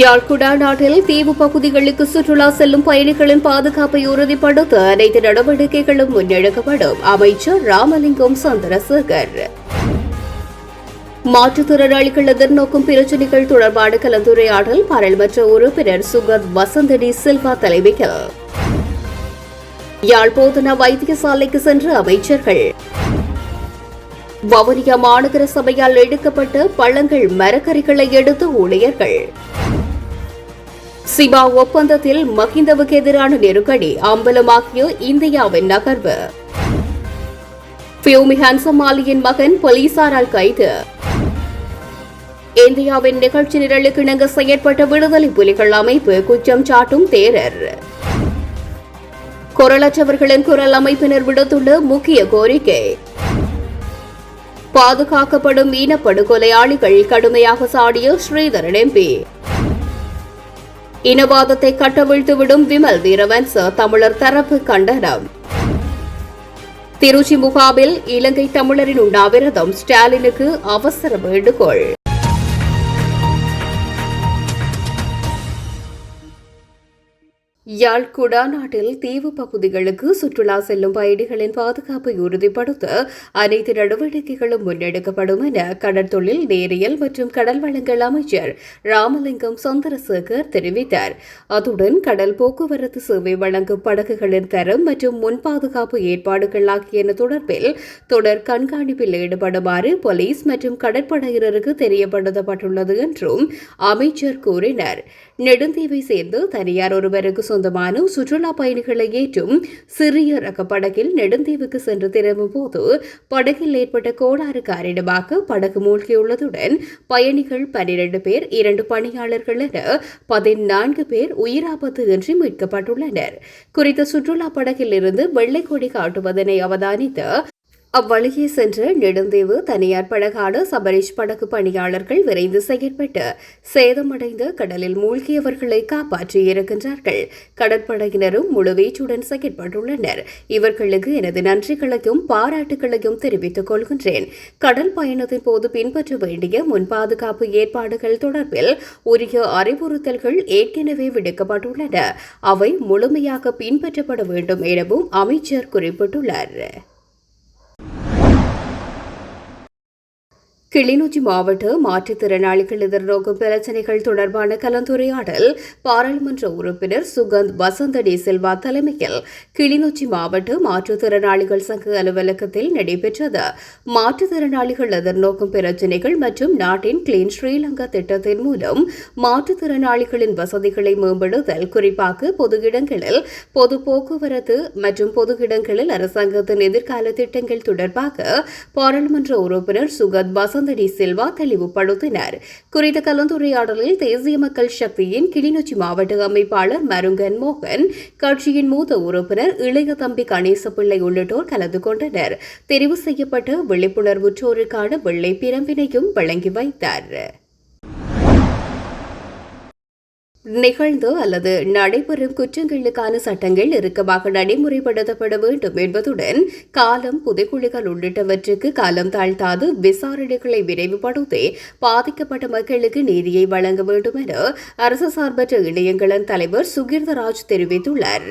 யாழ்குடா நாட்டில் தீவு பகுதிகளுக்கு சுற்றுலா செல்லும் பயணிகளின் பாதுகாப்பை உறுதிப்படுத்த அனைத்து நடவடிக்கைகளும் முன்னெடுக்கப்படும். அமைச்சர் ராமலிங்கம் சந்திரசேகர். மாற்றுத்திறனாளிகள் எதிர்நோக்கும் பிரச்சினைகள் தொடர்பான கலந்துரையாடல் பாராளுமன்ற உறுப்பினர் சுகத் வசந்தடி சில்வா தலைமையில் யாழ் போதனா வைத்தியசாலைக்கு சென்ற அமைச்சர்கள். வவுனியா மாநகர சபையால் எடுக்கப்பட்ட பழங்கள் மரக்கறிகளை எடுத்த ஊழியர்கள். சிபா ஒப்பந்தத்தில் மகிந்தவுக்கு எதிரான நெருக்கடி அம்பலமாகிய இந்தியாவின் நகர்வு. பியூமி ஹன்சமாலியின் மகன் போலீசாரால் கைது. இந்தியாவின் நிகழ்ச்சி நிரலுக்கு இணங்க செயற்பட்ட விடுதலை புலிகள் அமைப்பு குற்றம் சாட்டும் தேரர். குரலற்றவர்களின் குரல் அமைப்பினர் விடுத்துள்ள முக்கிய கோரிக்கை. பாதுகாக்கப்படும் இனப்படுகொலையாளிகள் கடுமையாக சாடிய ஸ்ரீதரன் எம்பி. இனவாதத்தை கட்டவிழ்த்துவிடும் விமல் வீரவன்ச தமிழர் தரப்பு கண்டனம். திருச்சி முகாமில் இலங்கை தமிழரின் உண்ணாவிரதம் ஸ்டாலினுக்கு அவசர வேண்டுகோள். யாழ் குடாநாட்டில் தீவு பகுதிகளுக்கு சுற்றுலா செல்லும் பயணிகளின் பாதுகாப்பை உறுதிப்படுத்த அனைத்து நடவடிக்கைகளும் முன்னெடுக்கப்படும் என கடற்தொழில் நேரியல் மற்றும் கடல் வளங்கள் அமைச்சர் ராமலிங்கம் சந்திரசேகர் தெரிவித்தார். அத்துடன் கடல் போக்குவரத்து சேவை வழங்கும் படகுகளின் தரம் மற்றும் முன் பாதுகாப்பு ஏற்பாடுகள் ஆகியன தொடர்பில் தொடர் கண்காணிப்பில் ஈடுபடுமாறு போலீஸ் மற்றும் கடற்படையினருக்கு தெரியப்படுத்தப்பட்டுள்ளது என்றும் அமைச்சர் கூறினார். நெடுந்தீவை சேர்ந்து தனியார் ஒருவருக்கு சொந்தமான சுற்றுலா பயணிகளை ஏற்றும் சிறிய ரக படகில் நெடுந்தீவுக்கு சென்று திரும்பும் போது படகில் ஏற்பட்ட கோளாறு காரணமாக படகு மூழ்கியுள்ளதுடன் பயணிகள் பனிரெண்டு பேர் இரண்டு பணியாளர்கள் என பதினான்கு பேர் உயிராபத்து இன்றி மீட்கப்பட்டுள்ளனர். குறித்த சுற்றுலா படகில் இருந்து வெள்ளை கொடி காட்டுவதனை அவதானித்த அவ்வழியே சென்ற நெடுந்தேவு தனியார் படகான சபரிஷ் படகு பணியாளர்கள் விரைந்து செயற்பட்டு சேதமடைந்த கடலில் மூழ்கியவர்களை காப்பாற்றியிருக்கின்றார்கள் கடற்படையினரும் முழுவீச்சுடன் செயற்பட்டுள்ளனர். இவர்களுக்கு எனது நன்றிகளையும் பாராட்டுகளையும் தெரிவித்துக் கொள்கின்றேன். கடல் பயணத்தின் போது பின்பற்ற வேண்டிய முன் பாதுகாப்பு ஏற்பாடுகள் தொடர்பில் உரிய அறிவுறுத்தல்கள் ஏற்கனவே விடுக்கப்பட்டுள்ளன. அவை முழுமையாக பின்பற்றப்பட வேண்டும் எனவும் அமைச்சர் குறிப்பிட்டுள்ளார். கிளிநொச்சி மாவட்ட மாற்றுத்திறனாளிகள் எதிர்நோக்கும் பிரச்சினைகள் தொடர்பான கலந்துரையாடல் பாராளுமன்ற உறுப்பினர் சுகந்த் வசந்தடி சில்வா தலைமையில் கிளிநொச்சி மாவட்ட மாற்றுத்திறனாளிகள் சங்க அலுவலகத்தில் நடைபெற்றது. மாற்றுத்திறனாளிகள் எதிர்நோக்கும் பிரச்சினைகள் மற்றும் நாட்டின் கிளீன் ஸ்ரீலங்கா திட்டத்தின் மூலம் மாற்றுத்திறனாளிகளின் வசதிகளை மேம்படுத்தல் குறிப்பாக பொது இடங்களில் பொது போக்குவரத்து மற்றும் பொது இடங்களில் அரசாங்கத்தின் எதிர்கால திட்டங்கள் தொடர்பாக பாராளுமன்ற உறுப்பினர் சுகந்த் வசந்த் வசந்தடி சில்வா தெளிவுபடுத்தினர். குறித்த கலந்துரையாடலில் தேசிய மக்கள் சக்தியின் கிளிநொச்சி மாவட்ட அமைப்பாளர் மருங்கன் மோகன் கட்சியின் மூத்த உறுப்பினர் இளைய தம்பி கணேசப்பிள்ளை உள்ளிட்டோர் கலந்து கொண்டனர். தெரிவு செய்யப்பட்ட விழிப்புணர்வுற்றோருக்கான வெள்ளை பிரம்பினையும் வழங்கி வைத்தார். நிகழ்ந்து அல்லது நடைபெறும் குற்றங்களுக்கான சட்டங்கள் இறுக்கமாக நடைமுறைப்படுத்தப்பட வேண்டும் என்பதுடன் காலம் புதைக்குழிகள் உள்ளிட்டவற்றுக்கு காலம் தாழ்த்தாது விசாரணைகளை விரைவுபடுத்தி பாதிக்கப்பட்ட மக்களுக்கு நீதியை வழங்க வேண்டும் என அரசு சார்பற்ற இணையங்களின் தலைவர் சுகீர்தராஜ் தெரிவித்துள்ளார்.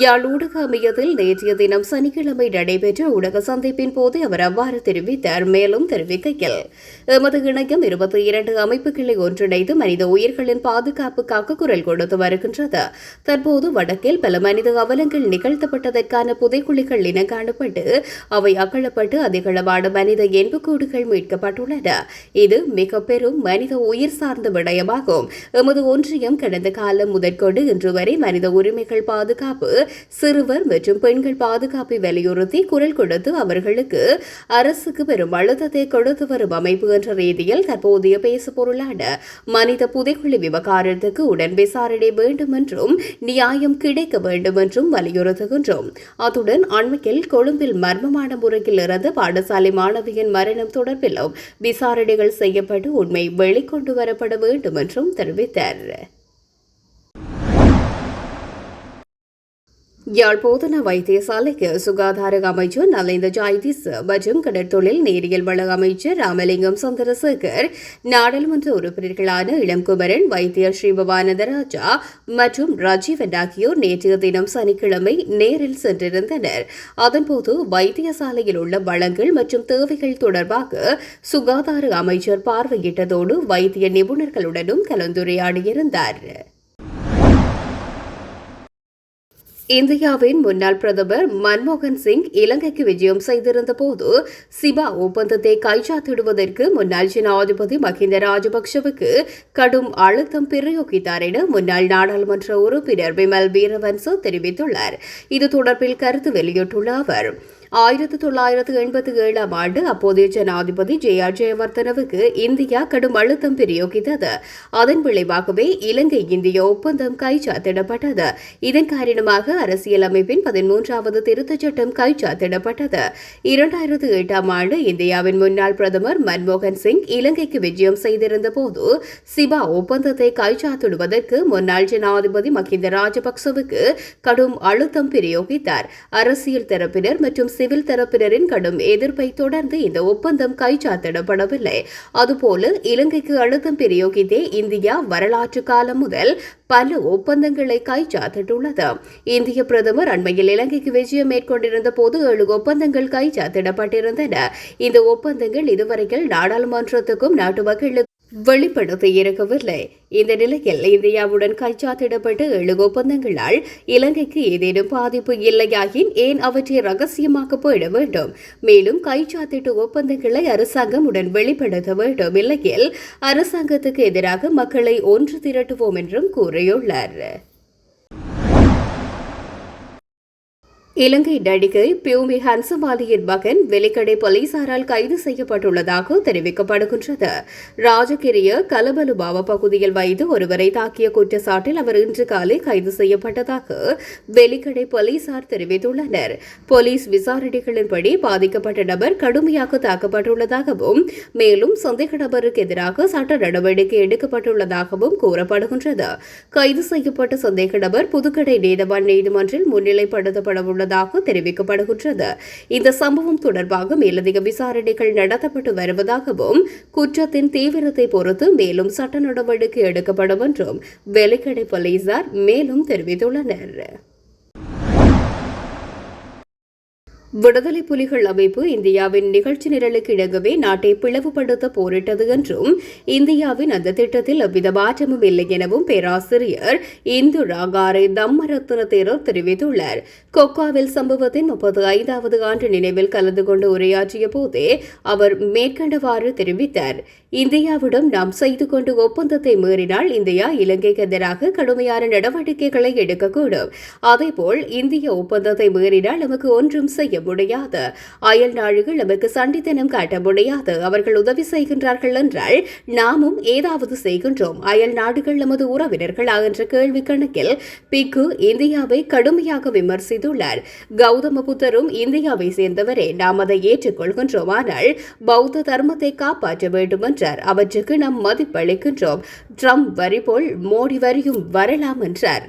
யாழ் ஊடக அமையத்தில் நேற்றைய தினம் சனிக்கிழமை நடைபெற்ற ஊடக சந்திப்பின் போது அவர் அவ்வாறு தெரிவித்தார். மேலும் தெரிவிக்கையில் எமது இணையம் இருபத்தி இரண்டு அமைப்புகளை ஒன்றிணைத்து மனித உயிர்களின் பாதுகாப்புக்காக குரல் கொடுத்து வருகின்றது. தற்போது வடக்கில் பல மனித அவலங்கள் நிகழ்த்தப்பட்டதற்கான புதைக்குழிகள் இனம் காணப்பட்டு அவை அகழப்பட்டு அதிகளவான மனித எண்புக்கூடுகள் மீட்கப்பட்டுள்ளன. இது மிக பெரும் மனித உயிர் சார்ந்த விடயமாகும். எமது ஒன்றியம் கடந்த காலம் முதற்கொண்டு இன்று வரை மனித உரிமைகள் பாதுகாப்பு சிறுவர் மற்றும் பெண்கள் பாதுகாப்பை வலியுறுத்தி குரல் கொடுத்து அவர்களுக்கு அரசுக்கு பெரும் அழுத்தத்தை கொடுத்து வரும் அமைப்பு என்ற ரீதியில் தற்போதைய பேசுபொருளான மனித புதைக்குழி விவகாரத்துக்கு உடன் விசாரணை வேண்டுமென்றும் நியாயம் கிடைக்க வேண்டும் என்றும் வலியுறுத்துகின்றோம். அத்துடன் அண்மையில் கொழும்பில் மர்மமான முறையில் இருந்து பாடசாலை மாணவியின் மரணம் தொடர்பிலும் விசாரணைகள் செய்யப்பட்டு உண்மை வெளிக்கொண்டு வரப்பட வேண்டும் என்றும் தெரிவித்தார். யாழ் போதனா வைத்தியசாலைக்கு சுகாதார அமைச்சர் நலிந்த ஜாய்திஸ் மற்றும் கடற்தொழில் நேரியல் வள அமைச்சர் ராமலிங்கம் சந்திரசேகர் நாடாளுமன்ற உறுப்பினர்களான இளம்குமரன் வைத்தியர் ஸ்ரீபவானந்தராஜா மற்றும் ராஜீவன் ஆகியோர் நேற்றைய தினம் சனிக்கிழமை நேரில் சென்றிருந்தனர். அதன்போது வைத்தியசாலையில் உள்ள வளங்கள் மற்றும் தேவைகள் தொடர்பாக சுகாதார அமைச்சர் பார்வையிட்டதோடு வைத்திய நிபுணர்களுடனும் கலந்துரையாடியிருந்தார். இந்தியாவின் முன்னாள் பிரதமர் மன்மோகன் சிங் இலங்கைக்கு விஜயம் செய்திருந்த போது சிபா ஒப்பந்தத்தை கைச்சாத்திடுவதற்கு முன்னாள் ஜனாதிபதி மஹிந்த ராஜபக்சவுக்கு கடும் அழுத்தம் பிரயோகித்தார் என முன்னாள் நாடாளுமன்ற உறுப்பினர் விமல் வீரவன்சு தெரிவித்துள்ளார். இது தொடர்பில் கருத்து வெளியிட்டுள்ள அவர் ஆயிரத்தி தொள்ளாயிரத்து எண்பத்தி ஏழாம் ஆண்டு அப்போதைய ஜனாதிபதி ஜே ஆர் ஜெயவர்தனவுக்கு இந்தியா கடும் அழுத்தம் பிரயோகித்தது. அதன் விளைவாகவே இலங்கை இந்திய ஒப்பந்தம் கைச்சாத்திடப்பட்டது. இதன் காரணமாக அரசியலமைப்பின் பதிமூன்றாவது திருத்தச் சட்டம் கைச்சாத்திடப்பட்டது. இரண்டாயிரத்து எட்டாம் ஆண்டு இந்தியாவின் முன்னாள் பிரதமர் மன்மோகன் சிங் இலங்கைக்கு விஜயம் செய்திருந்த போது சிபா ஒப்பந்தத்தை கைச்சாத்திடுவதற்கு முன்னாள் ஜனாதிபதி மஹிந்த ராஜபக்சவுக்கு கடும் அழுத்தம் பிரயோகித்தார். அரசியல் தரப்பினர் மற்றும் சிவில் தரப்பினரின் கடும் எதிர்ப்பை தொடர்ந்து இந்த ஒப்பந்தம் கைச்சாத்திடப்படவில்லை. அதுபோல இலங்கைக்கு அழுத்தம் பிரயோகித்தே இந்தியா வரலாற்று காலம் முதல் பல ஒப்பந்தங்களை கைச்சாத்திட்டுள்ளது. இந்திய பிரதமர் அண்மையில் இலங்கைக்கு விஜயம் மேற்கொண்டிருந்த போது ஏழு ஒப்பந்தங்கள் கைச்சாத்திடப்பட்டிருந்தன. இந்த ஒப்பந்தங்கள் இதுவரையில் நாடாளுமன்றத்துக்கும் நாட்டு மக்களுக்கும் வெளிப்படுத்தி இருக்கவில்லை இந்த நிலையில் இந்தியாவுடன் கைச்சாத்திடப்பட்ட ஏழு ஒப்பந்தங்களால் இலங்கைக்கு ஏதேனும் பாதிப்பு இல்லையாயின் ஏன் அவற்றை ரகசியமாக்க போயிட வேண்டும்? மேலும் கைச்சாத்திட்ட ஒப்பந்தங்களை அரசாங்கம் உடன் வெளிப்படுத்த வேண்டும். இல்லையில் அரசாங்கத்துக்கு எதிராக மக்களை ஒன்று திரட்டுவோம் என்றும் கூறியுள்ளார். இலங்கை நடிகை பியூமி ஹன்சமாலியின் மகன் வெலிக்கடை போலீசாரால் கைது செய்யப்பட்டுள்ளதாக தெரிவிக்கப்படுகின்றது. ராஜகிரிய கலபலுபாவ பகுதியில் வைத்து ஒருவரை தாக்கிய குற்றச்சாட்டில் அவர் இன்று காலை கைது செய்யப்பட்டதாக வெலிக்கடை போலீசார் தெரிவித்துள்ளனர். போலீஸ் விசாரணைகளின்படி பாதிக்கப்பட்ட நபர் கடுமையாக தாக்கப்பட்டுள்ளதாகவும் மேலும் சந்தேக நபருக்கு எதிராக சட்ட நடவடிக்கை எடுக்கப்பட்டுள்ளதாகவும் கூறப்படுகின்றது. கைது செய்யப்பட்ட சந்தேக நபர் புதுக்கடை நீதவான் நீதிமன்றில் முன்னிலைப்படுத்தப்பட உள்ளதாக தெரிவிக்கப்படுகின்றது. இந்த சம்பவம் தொடர்பாக மேலதிக விசாரணைகள் நடத்தப்பட்டு வருவதாகவும் குற்றத்தின் தீவிரத்தை பொறுத்து மேலும் சட்ட நடவடிக்கை எடுக்கப்படும் என்றும் வெலிக்கடை போலீசார் மேலும் தெரிவித்துள்ளனர். விடுதலை புலிகள் அமைப்பு இந்தியாவின் நிகழ்ச்சி நிரலுக்கு இணங்கவே நாட்டை பிளவுபடுத்த போரிட்டது என்றும் இந்தியாவின் அந்த திட்டத்தில் எவ்வித மாற்றமும் இல்லை எனவும் பேராசிரியர் இந்து ராகாரை தம்மரத்ன தேரர் தெரிவித்துள்ளார். கொக்காவில் சம்பவத்தின் முப்பது ஐந்தாவது ஆண்டு நினைவில் கலந்து கொண்டு உரையாற்றிய போதே அவர் மேற்கண்டவாறு தெரிவித்தார். இந்தியாவிடம் நாம் செய்து கொண்டு ஒப்பந்தத்தை மீறினால் இந்தியா இலங்கைக்கு எதிராக கடுமையான நடவடிக்கைகளை எடுக்கக்கூடும். அதேபோல் இந்திய ஒப்பந்தத்தை மீறினால் நமக்கு ஒன்றும் செய்ய முடியாது. அயல் நாடுகள் நமக்கு சண்டித்தனம் காட்ட முடியாது. அவர்கள் உதவி செய்கின்றார்கள் என்றால் நாமும் ஏதாவது செய்கின்றோம். அயல் நாடுகள் நமது உறவினர்களா என்ற கேள்வி கணக்கில் பிக்கு இந்தியாவை கடுமையாக விமர்சித்துள்ளார். கௌதம புத்தரும் இந்தியாவை சேர்ந்தவரே. நாம் அதை ஏற்றுக்கொள்கின்றோம். ஆனால் பௌத்த தர்மத்தை காப்பாற்ற வேண்டும் என்றார். அவற்றுக்கு நாம் மதிப்பளிக்கின்றோம் ட்ரம்ப் வரி போல் மோடி வரியும் வரலாம் என்றார்.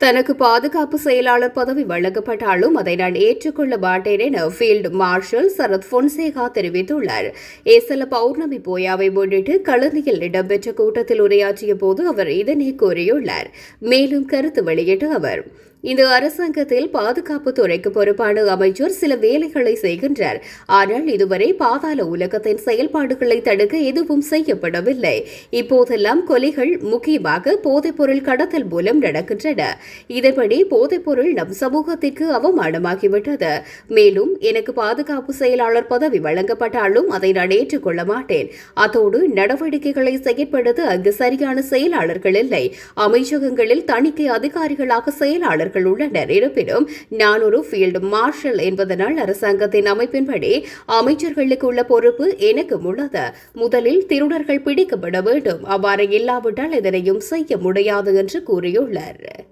தனக்கு பாதுகாப்பு செயலாளர் பதவி வழங்கப்பட்டாலும் அதை நான் ஏற்றுக்கொள்ள மாட்டேன் என ஃபீல்டு மார்ஷல் சரத் பொன்சேகா தெரிவித்துள்ளார். ஏசல பௌர்ணமி போயாவை முன்னிட்டு கலந்தியில் இடம்பெற்ற கூட்டத்தில் உரையாற்றிய போது அவர் இதனை கூறியுள்ளார். மேலும் கருத்து வெளியிட்ட அவர் இந்த அரசாங்கத்தில் பாதுகாப்பு துறைக்கு பொறுப்பான அமைச்சர் சில வேலைகளை செய்கின்றார். ஆனால் இதுவரை பாதாள உலகத்தின் செயல்பாடுகளை தடுக்க எதுவும் செய்யப்படவில்லை. இப்போதெல்லாம் கொலைகள் முக்கியமாக போதைப்பொருள் கடத்தல் மூலம் நடக்கின்றன. இதன்படி போதைப்பொருள் நம் சமூகத்திற்கு அவமானமாகிவிட்டது. மேலும் எனக்கு பாதுகாப்பு செயலாளர் பதவி வழங்கப்பட்டாலும் அதை நான் ஏற்றுக்கொள்ள மாட்டேன். அதோடு நடவடிக்கைகளை செயற்படுத்த அங்கு சரியான செயலாளர்கள் இல்லை. அமைச்சகங்களில் தணிக்கை அதிகாரிகளாக செயலாளர்கள் உள்ளனர். இருப்பினும் நான் ஒரு ஃபீல்டு மார்ஷல் என்பதனால் அரசாங்கத்தின் அமைப்பின்படி அமைச்சர்களுக்கு உள்ள பொறுப்பு எனக்கு உள்ளது. முதலில் திருடர்கள் பிடிக்கப்பட வேண்டும். அவ்வாறு இல்லாவிட்டால் எதனையும் செய்ய முடியாது என்று கூறியுள்ளார்.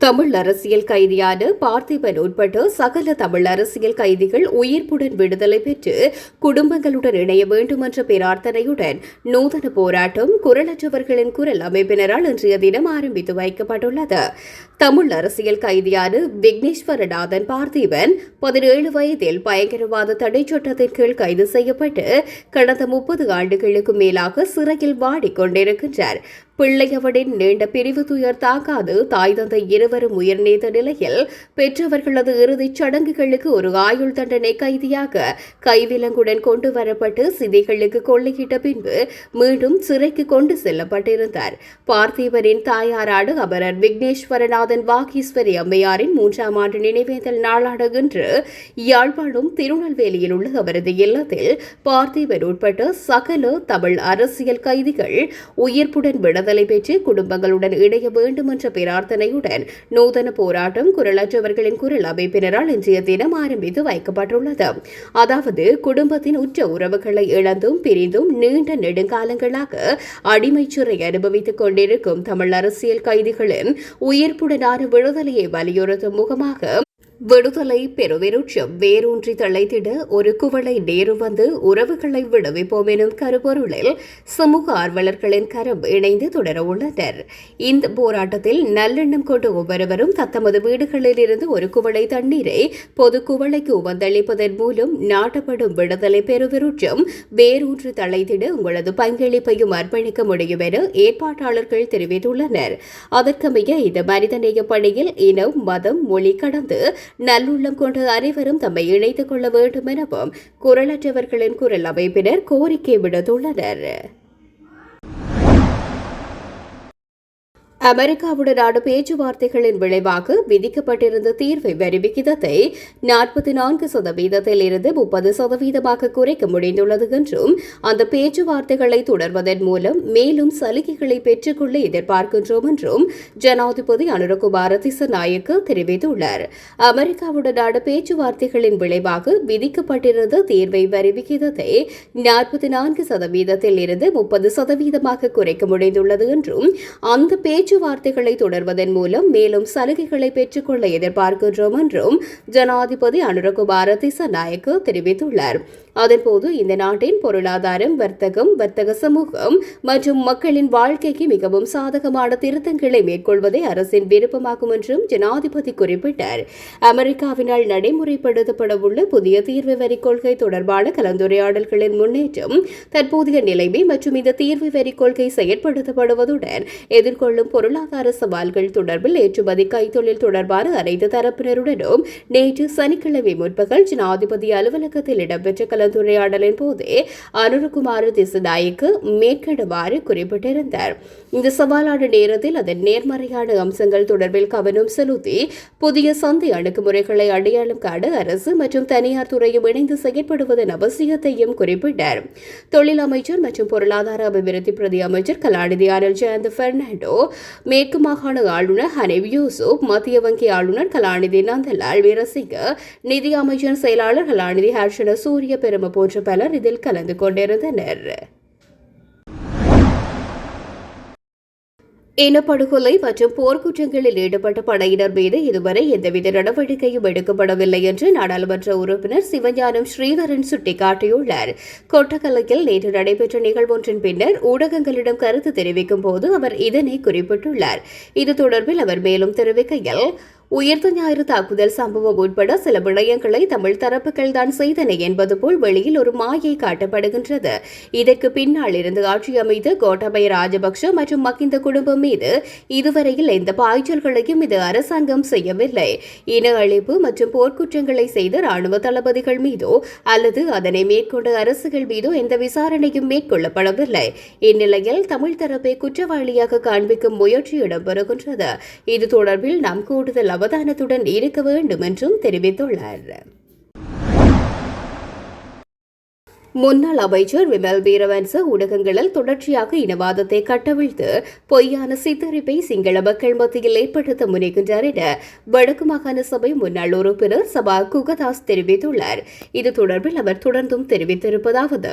தமிழ் அரசியல் கைதியான பார்த்திபன் உட்பட சகல தமிழ் அரசியல் கைதிகள் உயிர்ப்புடன் விடுதலை பெற்று குடும்பங்களுடன் இணைய வேண்டும் என்ற பிரார்த்தனையுடன் நூதன போராட்டம் குரலற்றவர்களின் குரல் அமைப்பினரால் இன்றைய தினம் ஆரம்பித்து வைக்கப்பட்டுள்ளது. தமிழ் அரசியல் கைதியான விக்னேஸ்வரநாதன் பார்த்திபன் பதினேழு வயதில் பயங்கரவாத தடை சட்டத்தின் கீழ் கைது செய்யப்பட்டு கடந்த முப்பது ஆண்டுகளுக்கு மேலாக சிறையில் வாடிக்கொண்டிருக்கின்றார். பிள்ளையவனின் நீண்ட பிரிவு துயர் தாக்காது தாய் தந்தை இருவரும் உயிர்நீத்த நிலையில் பெற்றவர்களது இறுதிச் சடங்குகளுக்கு ஒரு ஆயுள் தண்டனை கைதியாக கைவிலங்குடன் கொண்டு வரப்பட்டு சிதைகளுக்கு கொள்ளையிட்ட பின்பு மீண்டும் சிறைக்கு கொண்டு செல்லப்பட்டிருந்தார். பார்த்திபரின் தாயாராடு அபரர் விக்னேஸ்வரநாதன் வாகீஸ்வரி அம்மையாரின் மூன்றாம் ஆண்டு நினைவேந்தல் நாளான இன்று யாழ்ப்பாணம் திருநெல்வேலியில் உள்ள அவரது இல்லத்தில் பார்த்திபன் உட்பட்ட சகல தமிழ் அரசியல் கைதிகள் உயிர்ப்புடன் விடுதலை விடுதலை பெற்று குடும்பங்களுடன் இணைய வேண்டும் என்ற பிரார்த்தனையுடன் நூதன போராட்டம் குரலற்றவர்களின் குரல் அமைப்பினரால் இன்றைய தினம் ஆரம்பித்து வைக்கப்பட்டுள்ளது. அதாவது குடும்பத்தின் உற்ற உறவுகளை இழந்தும் பிரிந்தும் நீண்ட நெடுங்காலங்களாக அடிமை சிறை அனுபவித்துக் கொண்டிருக்கும் தமிழ் அரசியல் கைதிகளின் உயிர்ப்புடனான விடுதலையை வலியுறுத்தும் முகமாக விடுதலை பெருவிருட்சம் வேரூன்றி தழைத்திட ஒரு குவளை நேரு வந்து உறவுகளை விடுவிப்போம் எனும் கருப்பொருளில் சமூக ஆர்வலர்களின் கரம் இணைந்து தொடர உள்ளனர். இந்த போராட்டத்தில் நல்லெண்ணம் கொண்டு ஒவ்வொருவரும் தத்தமது வீடுகளில் இருந்து ஒரு குவளை தண்ணீரை பொது குவளைக்கு உவந்தளிப்பதன் மூலம் நாட்டப்படும் விடுதலை பெருவிருட்சம் வேரூன்றி தழைத்திட உங்களது பங்களிப்பையும் அர்ப்பணிக்க முடியும் என ஏற்பாட்டாளர்கள் தெரிவித்துள்ளனர். அதற்கமைய இந்த மனிதநேய பணியில் இனம் மதம் மொழி கடந்து நல்லுள்ளம் கொண்டு அனைவரும் தம்மை இணைத்துக் கொள்ள வேண்டும் எனவும் குரலற்றவர்களின் குரல் அமைப்பினர் கோரிக்கை விடுத்துள்ளனர். அமெரிக்காவுடனான பேச்சுவார்த்தைகளின் விளைவாக விதிக்கப்பட்டிருந்த தீர்வை வரி விகிதத்தை நாற்பத்தி நான்கு சதவீதத்தில் இருந்து முப்பது சதவீதமாக குறைக்க முடிந்துள்ளது என்றும் அந்த பேச்சுவார்த்தைகளை தொடர்வதன் மூலம் மேலும் சலுகைகளை பெற்றுக்கொள்ள எதிர்பார்க்கின்றோம் என்றும் ஜனாதிபதி அனுரகுமார திசநாயக்க தெரிவித்துள்ளார். அமெரிக்காவுடனான பேச்சுவார்த்தைகளின் விளைவாக விதிக்கப்பட்டிருந்த தீர்வை வரி விகிதத்தை நாற்பத்தி நான்கு சதவீதத்தில் இருந்து முப்பது சதவீதமாக குறைக்க முடிந்துள்ளது என்றும் அந்த பேச்சு பேச்சுவார்த்தைகளை தொடர்வதன் மூலம் மேலும் சலுகைகளை பெற்றுக்கொள்ள எதிர்பார்க்கின்றோம் என்றும் ஜனாதிபதி அனுரகுமார திசநாயக்கு தெரிவித்துள்ளார். அதன்போது இந்த நாட்டின் பொருளாதாரம் வர்த்தகம் வர்த்தக சமூகம் மற்றும் மக்களின் வாழ்க்கைக்கு மிகவும் சாதகமான திருத்தங்களை மேற்கொள்வதே அரசின் விருப்பமாகும் என்றும் ஜனாதிபதி குறிப்பிட்டார். அமெரிக்காவினால் நடைமுறைப்படுத்தப்படவுள்ள புதிய தீர்வு வரி கொள்கை தொடர்பான கலந்துரையாடல்களின் முன்னேற்றம் தற்போதைய நிலைமை மற்றும் இந்த தீர்வு வரி கொள்கை செயற்படுத்தப்படுவதுடன் எதிர்கொள்ளும் பொருளாதார சவால்கள் தொடர்பில் ஏற்றுமதி கைத்தொழில் தொடர்பான அனைத்து தரப்பினருடனும் நேற்று சனிக்கிழமை முற்பகல் ஜனாதிபதி அலுவலகத்தில் இடம்பெற்ற கலந்துரையாடலின் போதே அனுருகுமார திசுநாயக்கு மேற்கிடுமாறு குறிப்பிட்டிருந்தார். இந்த சவாலான நேரத்தில் அதன் நேர்மறையான அம்சங்கள் தொடர்பில் கவனம் செலுத்தி புதிய சந்தை அணுகுமுறைகளை அடையாளம் காண அரசு மற்றும் தனியார் துறையும் இணைந்து செயற்படுவதன் அவசியத்தையும் குறிப்பிட்டார். தொழில் அமைச்சர் மற்றும் பொருளாதார அபிவிருத்தி பிரதி அமைச்சர் கலாநிதி ஆனல் ஜெயந்த் பெர்னாண்டோ மேற்கு மாகாண ஆளுநர் ஹனீப் யூசுப் மத்திய வங்கி ஆளுநர் கலாநிதி நந்தலால் வீரசிங்க நிதி அமைச்சர் செயலாளர் கலாநிதி ஹர்ஷன சூரிய பெரும போன்ற பலர் இதில் கலந்து கொண்டிருந்தனர். இனப்படுகொலை மற்றும் போர்க்குற்றங்களில் ஈடுபட்ட படையினர் மீது இதுவரை எந்தவித நடவடிக்கையும் எடுக்கப்படவில்லை என்று நாடாளுமன்ற உறுப்பினர் சிவஞானம் ஸ்ரீதரன் சுட்டிக்காட்டியுள்ளார். கொட்டக்கலையில் நேற்று நடைபெற்ற நிகழ்வொன்றின் பின்னர் ஊடகங்களிடம் கருத்து தெரிவிக்கும் போது அவர் இதனை குறிப்பிட்டுள்ளார். இது தொடர்பில் அவர் மேலும் தெரிவிக்கையில் உயிர்த்த ஞாயிறு தாக்குதல் சம்பவம் உட்பட சில விடயங்களை தமிழ் தரப்புகள் தான் செய்தன என்பது போல் வெளியில் ஒரு மாயை காட்டப்படுகின்றது. இதற்கு பின்னால் இருந்து ஆட்சி அமைத்த கோட்டாபய ராஜபக்ஷ மற்றும் மக்கிந்த குடும்பம் மீது இதுவரையில் எந்த பாய்ச்சல்களையும் இது அரசாங்கம் செய்யவில்லை. இன அழிப்பு மற்றும் போர்க்குற்றங்களை செய்த ராணுவ தளபதிகள் மீதோ அல்லது அதனை மேற்கொண்ட அரசுகள் மீதோ எந்த விசாரணையும் மேற்கொள்ளப்படவில்லை. இந்நிலையில் தமிழ் தரப்பை குற்றவாளியாக காண்பிக்கும் முயற்சி இடம்பெறுகின்றது. இது தொடர்பில் நாம் கூடுதல் அவதானத்துடன் இருக்க வேண்டும் என்றும் தெரிவித்துள்ளார். முன்னாள் அமைச்சர் விமல் வீரவன்ச ஊடகங்களில் தொடர்ச்சியாக இனவாதத்தை கட்டவிழ்த்து பொய்யான சித்தரிப்பை சிங்கள மக்கள் மத்தியில் ஏற்படுத்த முனைகின்றார் என வடக்கு மாகாண சபை முன்னாள் உறுப்பினர் சபா குகதாஸ் தெரிவித்துள்ளார். இது தொடர்பில் அவர் தொடர்ந்தும் தெரிவித்திருப்பதாவது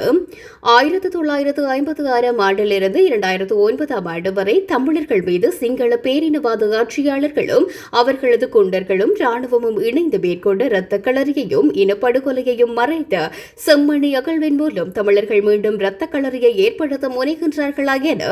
ஆயிரத்தி தொள்ளாயிரத்து ஐம்பத்தி ஆறாம் ஆண்டிலிருந்து இரண்டாயிரத்து ஒன்பதாம் ஆண்டு வரை தமிழர்கள் மீது சிங்கள பேரினவாத ஆட்சியாளர்களும் அவர்களது குண்டர்களும் ராணுவமும் இணைந்து மேற்கொண்ட இரத்த களரியையும் இனப்படுகொலையையும் மறைத்த செம்மணி அகழ்வின் மூலம் தமிழர்கள் மீண்டும் இரத்த களரியை ஏற்படுத்த முனைகின்றார்களா என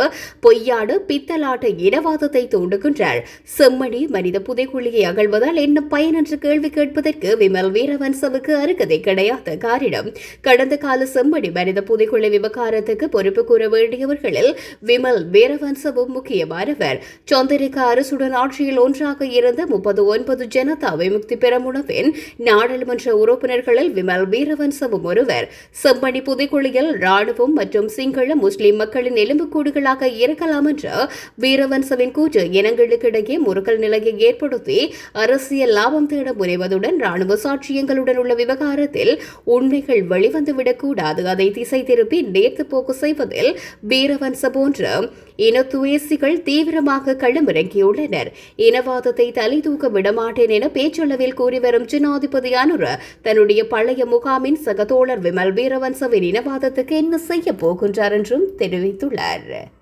பொய்யாடு பித்தலாட்ட இனவாதத்தை தூண்டுகின்றார். செம்மணி மனித புதைக்குழியை அகழ்வதால் என்ன பயன் என்ற கேள்வி கேட்பதற்கு விமல் வீரவன்சவுக்கு அருகதை கிடையாத காரணம். கடந்த கால செம்மணி மனித புதைக்குழி விவகாரத்துக்கு பொறுப்பு கூற வேண்டியவர்களில் விமல் வீரவன்சவும் முக்கியமானவர். சந்திரிகா அரசுடன் ஆட்சியில் ஒன்றாக இருந்த முப்பது ஒன்பது ஜனதா விமுக்தி பெரமுனவின் நாடாளுமன்ற உறுப்பினர்களில் விமல் வீரவன்சவும் ஒருவர். செம்மணி புதைக்குழியில் ராணுவம் மற்றும் சிங்கள முஸ்லிம் மக்களின் எலும்புக்கூடுகளாக இருக்கலாம் என்ற வீரவன்சவின் கூற்று இனங்களுக்கிடையே முறுக்கல் நிலையை ஏற்படுத்தி அரசியல் லாபம் தேட முனைவதுடன் ராணுவ சாட்சியங்களுடன் உள்ள விவகாரத்தில் உண்மைகள் வெளிவந்துவிடக்கூடாது. அதை திசை திருப்பி நேர்த்து போக்கு செய்வதில் வீரவன்ச போன்ற இனத்துவேசிகள் தீவிரமாக களமிறங்கியுள்ளனர். இனவாதத்தை தலை தூக்க விடமாட்டேன் என பேச்சளவில் கூறி வரும் ஜனாதிபதி அனுர தன்னுடைய பழைய முகாமின் சகதோழர் விமல் வீரவன்சவின் இனவாதத்துக்கு என்ன செய்ய போகின்றார் என்றும் தெரிவித்துள்ளார்.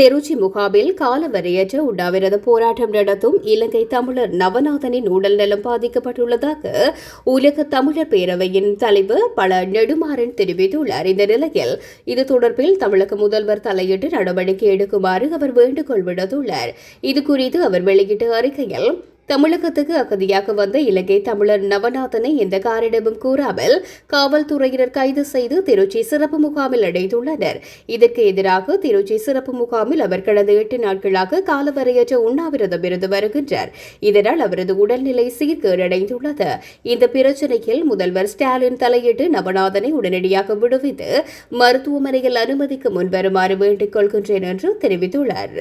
தெருச்சி முகாமில் காலவரையற்ற உண்ணாவிரத போராட்டம் நடத்தும் இலங்கை தமிழர் நவநாதனின் உடல் நலம் பாதிக்கப்பட்டுள்ளதாக உலக தமிழர் பேரவையின் தலைவர் பல நெடுமாறன் தெரிவித்துள்ளார். இந்த நிலையில் இது தொடர்பில் தமிழக முதல்வர் தலையிட்டு நடவடிக்கை எடுக்குமாறு அவர் வேண்டுகோள் விடுத்துள்ளார். இதுகுறித்து அவர் வெளியிட்ட அறிக்கையில் தமிழகத்துக்கு அகதியாக வந்த இலங்கை தமிழர் நவநாதனை எந்த காரிடமும் கூறாமல் காவல்துறையினர் கைது செய்து திருச்சி சிறப்பு முகாமில் அடைந்துள்ளனர் இதற்கு எதிராக திருச்சி சிறப்பு முகாமில் அவர் கடந்த எட்டு நாட்களாக காலவரையற்ற உண்ணாவிரதம் இருந்து வருகின்றார். இதனால் அவரது உடல்நிலை சீர்கேடடைந்துள்ளது. இந்த பிரச்சினையில் முதல்வர் ஸ்டாலின் தலையிட்டு நவநாதனை உடனடியாக விடுவித்து மருத்துவமனையில் அனுமதிக்கு முன்வருமாறு வேண்டிக் கொள்கின்றேன் என்று தெரிவித்துள்ளார்.